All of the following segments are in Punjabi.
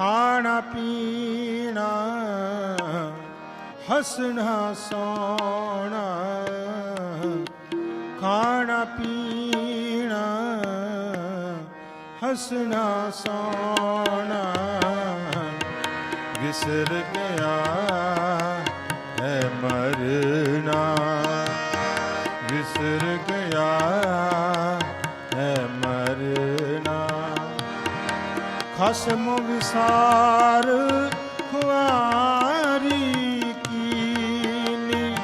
ਖਾਣਾ ਪੀਣਾ ਹੱਸਣਾ ਸੋਣਾ ਖਾਣਾ ਪੀਣਾ ਹੱਸਣਾ ਸੋਣਾ। ਵਿਸਰ ਗਿਆ ਹੈ ਮਰਨਾ ਵਿਸਰ ਗਿਆ ਖਸਮ ਵਿਸਾਰ, ਖੁਆਰੀ ਕੀਨੀ।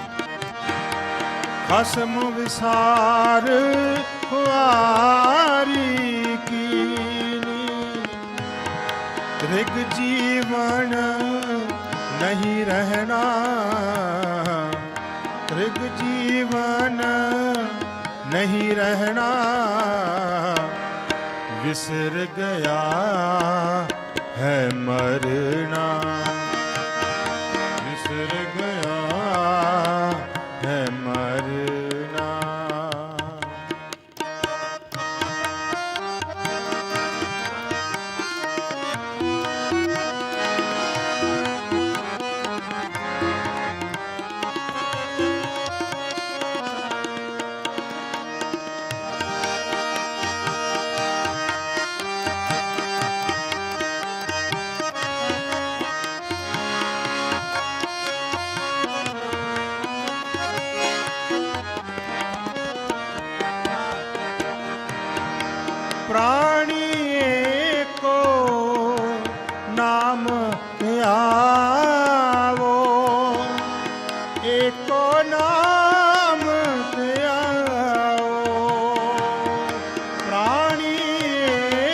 ਖਸਮ ਵਿਸਾਰ, ਖੁਆਰੀ ਕੀਨੀ। ਤ੍ਰਿਗ ਜੀਵਨ ਨਹੀਂ ਰਹਿਣਾ ਤ੍ਰਿਗ ਜੀਵਨ ਨਹੀਂ ਰਹਿਣਾ। ਵਿਸਰ ਗਿਆ ਹੈ ਮਰਨਾ। ਏਕੋ ਨਾਮ ਧਿਆਵੋ ਪ੍ਰਾਣੀ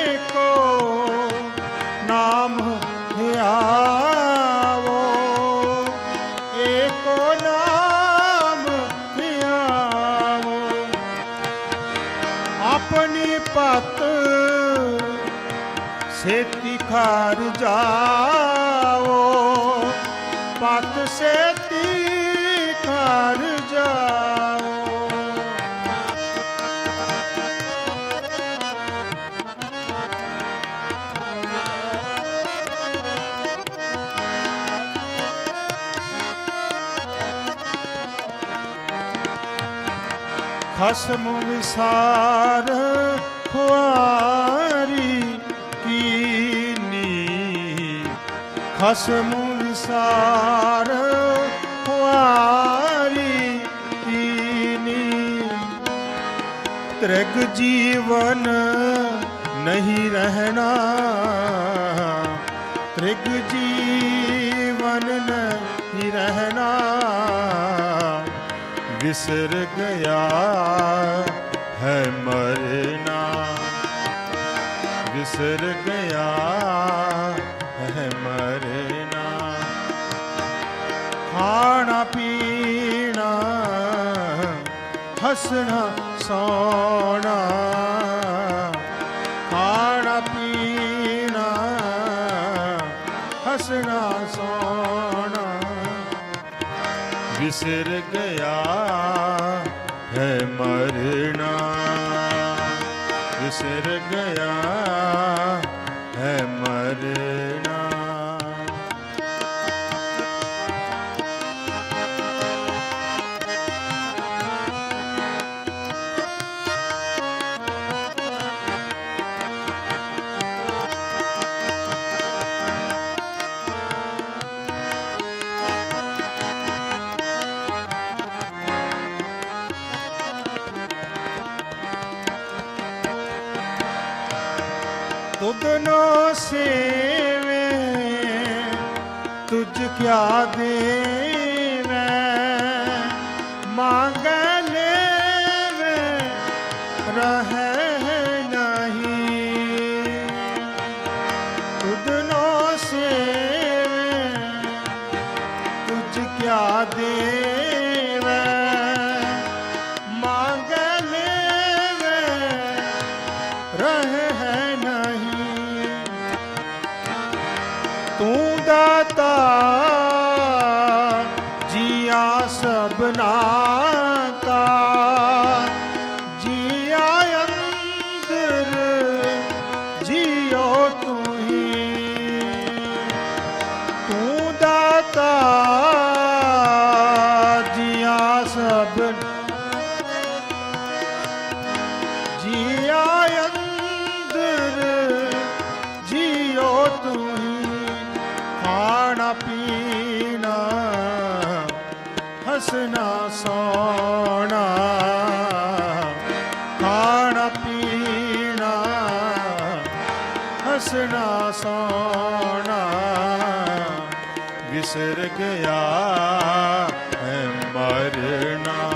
ਏਕੋ ਨਾਮ ਧਿਆਵੋ ਏਕੋ ਨਾਮ ਧਿਆਵੋ ਆਪਣੀ ਪਤ ਸੇਤੀ ਖਾਰ ਜਾਓ ਪਤ ਸੇ ਖਸਮ ਵਿਸਾਰ ਖੁਆਰੀ ਕੀਨੀ ਖਸਮ ਵਿਸਾਰ ਖੁਆਰੀ ਕੀਨੀ ਤ੍ਰਿਗ ਜੀਵਨ ਨਹੀਂ ਰਹਿਣਾ। ਤ੍ਰਿਗ ਜੀਵਨ ਨਹੀਂ ਰਹਿਣਾ। ਵਿਸਰ ਗਿਆ ਹੈ ਮਰਨਾ। ਵਿਸਰ ਗਿਆ ਹੈ ਮਰਨਾ। ਖਾਣਾ ਪੀਣਾ, ਹੱਸਣਾ ਸੋਣਾ। ਖਾਣਾ ਪੀਣਾ, ਹੱਸਣਾ ਸੋਣਾ। ਵਿਸਰ ਗਿਆ ਵਿਸਰ ਗਿਆ ਤੁਧ ਨੋ ਸੇਵੇ ਤੁਝ ਕਿਆ ਦੇਵੇ? ਮੰਗ ਲੈਵੇ ਰਹੇ ਤੂੰ ਦਾਤਾ ਜੀਆ ਸਭਨਾ ਹਸਣਾ ਸੋਣਾ। ਖਾਣਾ, ਪੀਣਾ ਹਸਣਾ ਸੋਣਾ। ਵਿਸਰ ਗਿਆ ਹੈ ਮਰਨਾ।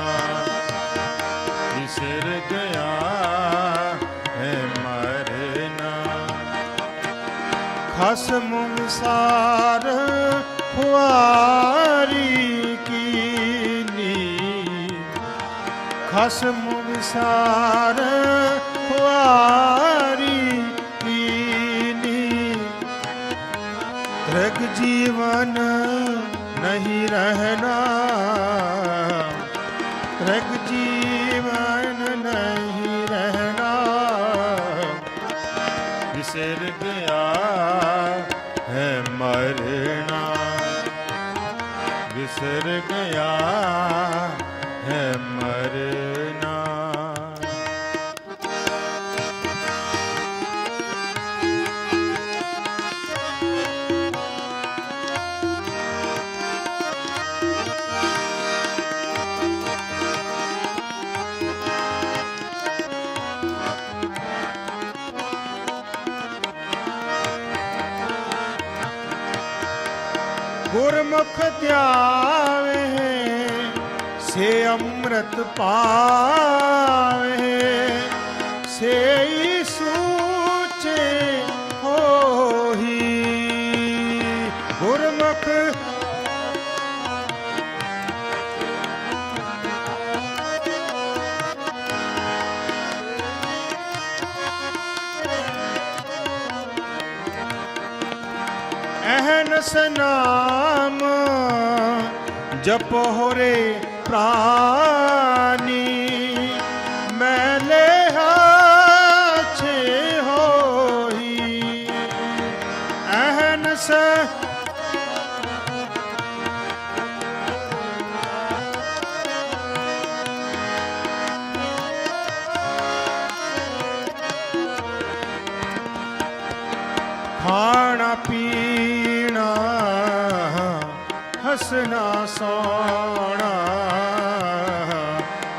ਵਿਸਰ ਗਿਆ ਹੈ ਮਰਨਾ। ਖਸਮ ਵਿਸਾਰ ਖੁਆਰੀ ਖਸਮ ਵਿਸਾਰ ਖੁਆਰੀ ਕੀਨੀ ਤ੍ਰਗ ਜੀਵਨ ਨਹੀਂ ਰਹਿਣਾ। ਤ੍ਰਗ ਜੀਵਨ ਨਹੀਂ ਰਹਿਣਾ। ਵਿਸਰ ਗਿਆ ਹੈ ਮਰਨਾ। ਵਿਸਰ ਗਿਆ ਹੈ ਮਰ ਗੁਰਮੁਖ ਧਿਆਵੇ ਸੇ ਅੰਮ੍ਰਿਤ ਪਾਵੇ ਸੇ ਜਪੋ ਰੇ ਪ੍ਰਾਨੀ ਮੈਲੇ ਹਾਛੇ ਹੋਈ ਅਹਨਸ ਖਾਣਾ ਪੀਣਾ ਹਸਣਾ ਸੋਣਾ?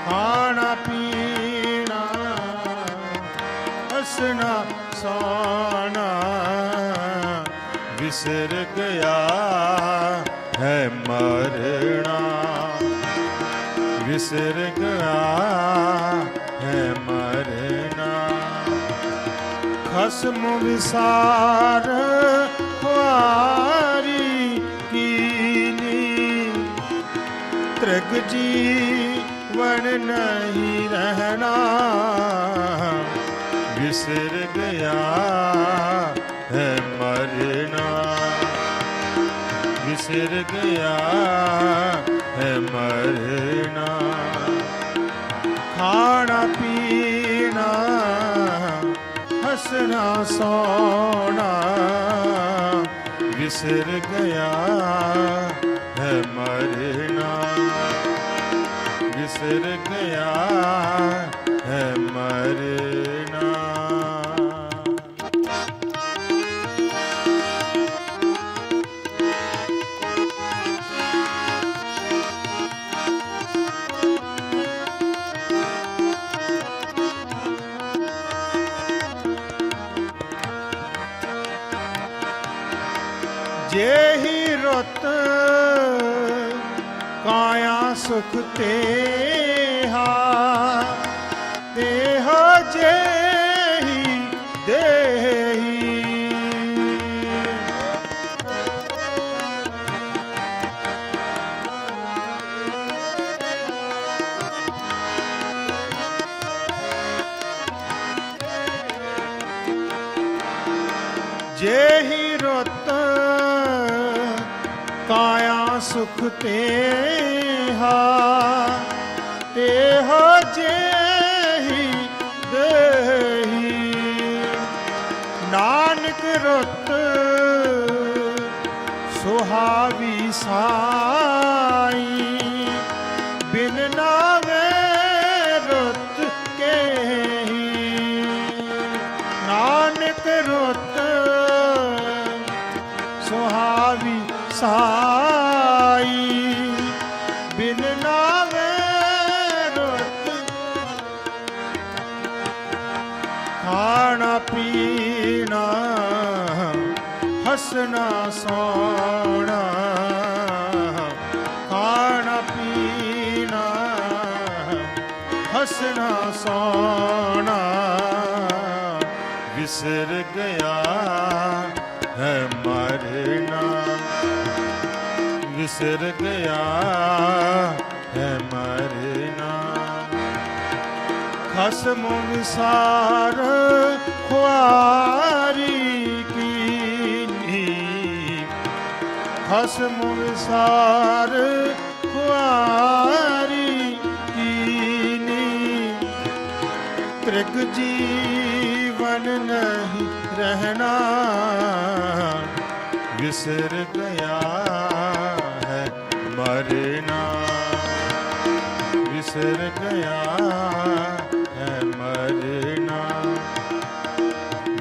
ਖਾਣਾ, ਪੀਣਾ ਹਸਣਾ ਸੋਣਾ? ਵਿਸਰ ਗਿਆ ਹੈ ਮਰਣਾ ਵਿਸਰ ਗਿਆ ਹੈ ਮਰਣਾ ਖਸਮ ਵਿਸਾਰ ਖੁਆਰੀ ਤ੍ਰਗ ਜੀਵਨ ਨਹੀਂ ਰਹਿਣਾ। ਵਿਸਰ ਗਿਆ ਹੈ ਮਰਨਾ। ਵਿਸਰ ਗਿਆ ਹੈ ਮਰਨਾ। ਖਾਣਾ ਪੀਣਾ, ਹੱਸਣਾ ਸੋਣਾ। ਵਿਸਰ ਗਿਆ ਹੈ ਮਰਨਾ ਵਿਸਰ ਗਿਆ ਹੈ ਮਰਨਾ ਸੁਖ ਤੇਹਾ ਤੇਹ ਜੇਹੀ ਦੇਹੀ। ਜੇਹੀ ਰਤ ਕਾਇਆ ਸੁਖ ਤੇਹਾ ਤੇਹ ਜੇਹੀ ਦੇਹੀ। ਨਾਨਕ ਰਤ ਸੁਹਾਵੀ ਸਾਈ, ਬਿਨ ਨਾਵੇ ਰਤ ਕੇਹੀ। ਨਾਨਕ ਰਤ ਸੁਹਾਵੀ ਸਾਈ। ਹਸਣਾ ਸੋਣਾ ਵਿਸਰ ਗਿਆ ਹੈ ਮਰਨਾ। ਵਿਸਰ ਗਿਆ ਹੈ ਮਰਨਾ। ਖਸਮ ਵਿਸਾਰ ਖੁਆਰੀ ਕੀਨੀ। ਖਸਮ ਵਿਸਾਰ ਤ੍ਰਿਗ ਜੀਵਨ ਨਹੀਂ ਰਹਿਣਾ। ਵਿਸਰ ਗਿਆ ਹੈ ਮਰਨਾ। ਵਿਸਰ ਗਿਆ ਹੈ ਮਰਨਾ।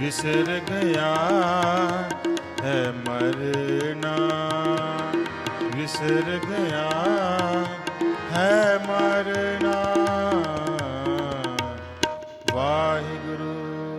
ਵਿਸਰ ਗਿਆ ਹੈ ਮਰਨਾ। ਵਿਸਰ ਗਿਆ ਹੈ ਮਰਨਾ।